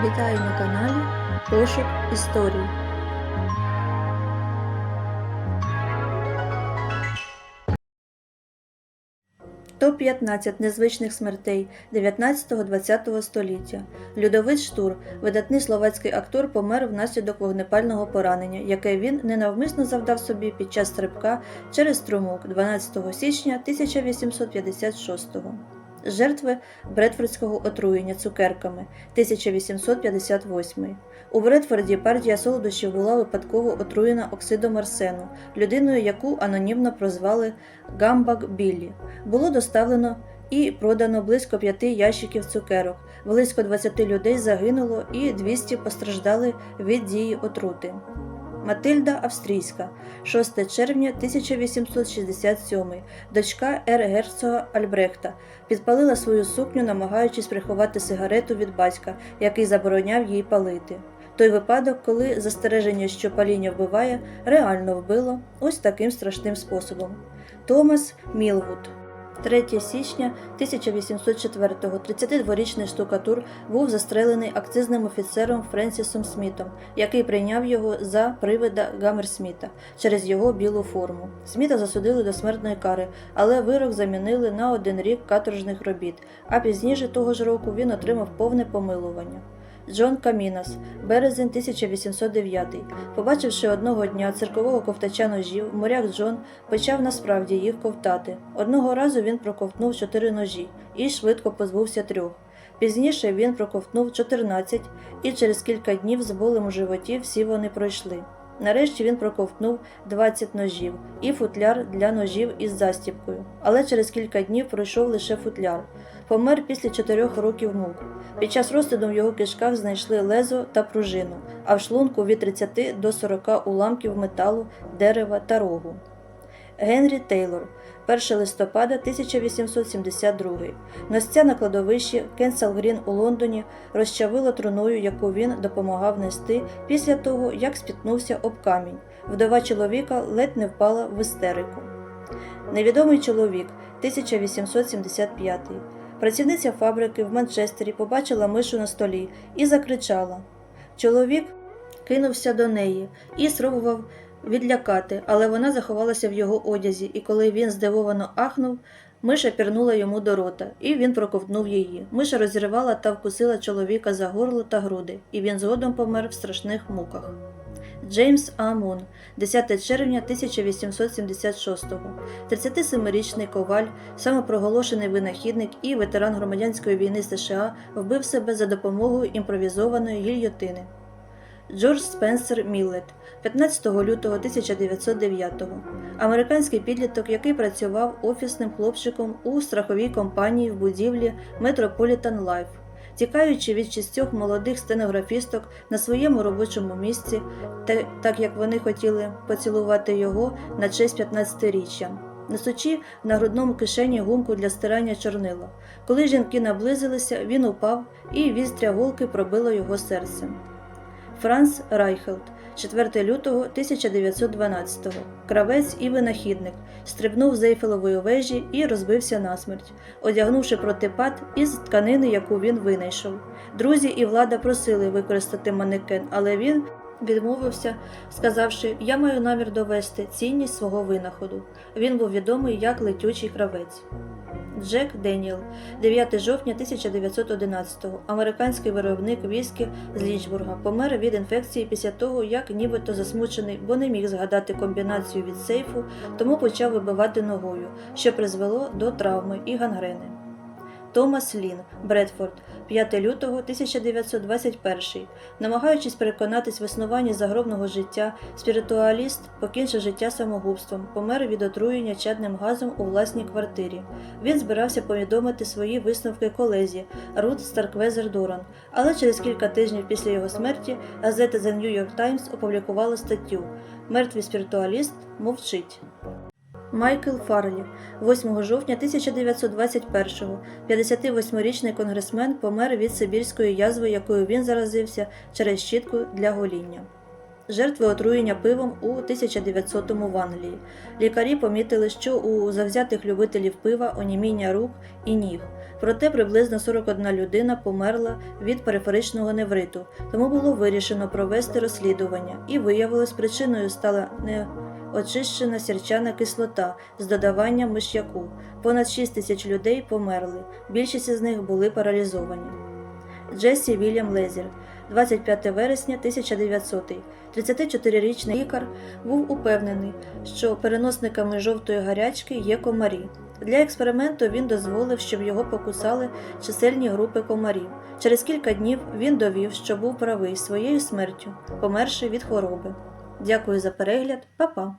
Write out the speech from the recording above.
Вітаю на каналі Пошук історій. Топ-15 незвичних смертей 19-20 століття. Людовит Штур, видатний словацький актор, помер внаслідок вогнепального поранення, яке він ненавмисно завдав собі під час стрибка через струмок 12 січня 1856-го. Жертви Бредфордського отруєння цукерками 1858. У Бредфорді партія солодощів була випадково отруєна оксидом арсену, людиною, яку анонімно прозвали Гамбак Біллі. Було доставлено і продано близько п'яти ящиків цукерок. Близько 20 людей загинуло і 200 постраждали від дії отрути. Матильда Австрійська, 6 червня 1867, дочка ер герцога Альбрехта, підпалила свою сукню, намагаючись приховати сигарету від батька, який забороняв їй палити. Той випадок, коли застереження, що паління вбиває, реально вбило ось таким страшним способом. Томас Мілвуд 3 січня 1804-го 32-річний штукатур був застрелений акцизним офіцером Френсісом Смітом, який прийняв його за привида Гаммерсміта через його білу форму. Сміта засудили до смертної кари, але вирок замінили на один рік каторжних робіт, а пізніше того ж року він отримав повне помилування. Джон Камінас, березень 1809. Побачивши одного дня циркового ковтача ножів, моряк Джон почав насправді їх ковтати. Одного разу він проковтнув чотири ножі і швидко позбувся трьох. Пізніше він проковтнув 14, і через кілька днів з болем у животі всі вони пройшли. Нарешті він проковтнув 20 ножів і футляр для ножів із застіпкою, але через кілька днів пройшов лише футляр. Помер після чотирьох років мук. Під час розгляду в його кишках знайшли лезо та пружину, а в шлунку від 30 до 40 уламків металу, дерева та рогу. Генрі Тейлор, 1 листопада 1872. Носця на кладовищі Кенсал Грін у Лондоні розчавило труною, яку він допомагав нести після того, як спіткнувся об камінь. Вдова чоловіка ледь не впала в істерику. Невідомий чоловік 1875. Працівниця фабрики в Манчестері побачила мишу на столі і закричала. Чоловік кинувся до неї і спробував відлякати, але вона заховалася в його одязі, і коли він здивовано ахнув, миша пірнула йому до рота, і він проковтнув її. Миша розірвала та вкусила чоловіка за горло та груди, і він згодом помер в страшних муках. Джеймс А. Мун, 10 червня 1876-го, 37-річний коваль, самопроголошений винахідник і ветеран громадянської війни США, вбив себе за допомогою імпровізованої гільйотини. Джордж Спенсер Міллет, 15 лютого 1909-го, американський підліток, який працював офісним хлопчиком у страховій компанії в будівлі Metropolitan Life. Тікаючи від шістьох молодих стенографісток на своєму робочому місці, та- так як вони хотіли поцілувати його на честь 15-річчя, несучи на грудному кишені гумку для стирання чорнила. Коли жінки наблизилися, він упав, і вістря голки пробило його серце. Франц Райхелд, 4 лютого 1912-го, кравець і винахідник, стрибнув з Ейфелевої вежі і розбився насмерть, одягнувши протипад із тканини, яку він винайшов. Друзі і влада просили використати манекен, але він відмовився, сказавши: Я маю намір довести цінність свого винаходу. Він був відомий як летючий кравець. Джек Деніел, 9 жовтня 1911-го, американський виробник віскі з Лінчбурга, помер від інфекції після того, як нібито засмучений, бо не міг згадати комбінацію від сейфу, тому почав вибивати ногою, що призвело до травми і гангрени. Томас Лін, Бредфорд, 5 лютого 1921. Намагаючись переконатись в існуванні загробного життя, спіритуаліст покінчив життя самогубством, помер від отруєння чадним газом у власній квартирі. Він збирався повідомити свої висновки колезі Рут Старквезер Доран, але через кілька тижнів після його смерті газета The New York Times опублікувала статтю Мертвий спіритуаліст мовчить. Майкл Фарлі, 8 жовтня 1921-го, 58-річний конгресмен помер від сибірської язви, якою він заразився через щітку для гоління. жертви отруєння пивом у 1900-му в Англії. Лікарі помітили, що у завзятих любителів пива оніміння рук і ніг. Проте приблизно 41 людина померла від периферичного невриту, тому було вирішено провести розслідування, і виявилось, причиною стала неочищена сірчана кислота з додаванням миш'яку. Понад 6 тисяч людей померли, більшість із них були паралізовані. Джесі Вільям Лезір, 25 вересня 1900. 34-річний лікар був упевнений, що переносниками жовтої гарячки є комарі. Для експерименту він дозволив, щоб його покусали чисельні групи комарів. Через кілька днів він довів, що був правий своєю смертю, померши від хвороби. Дякую за перегляд, Па-па!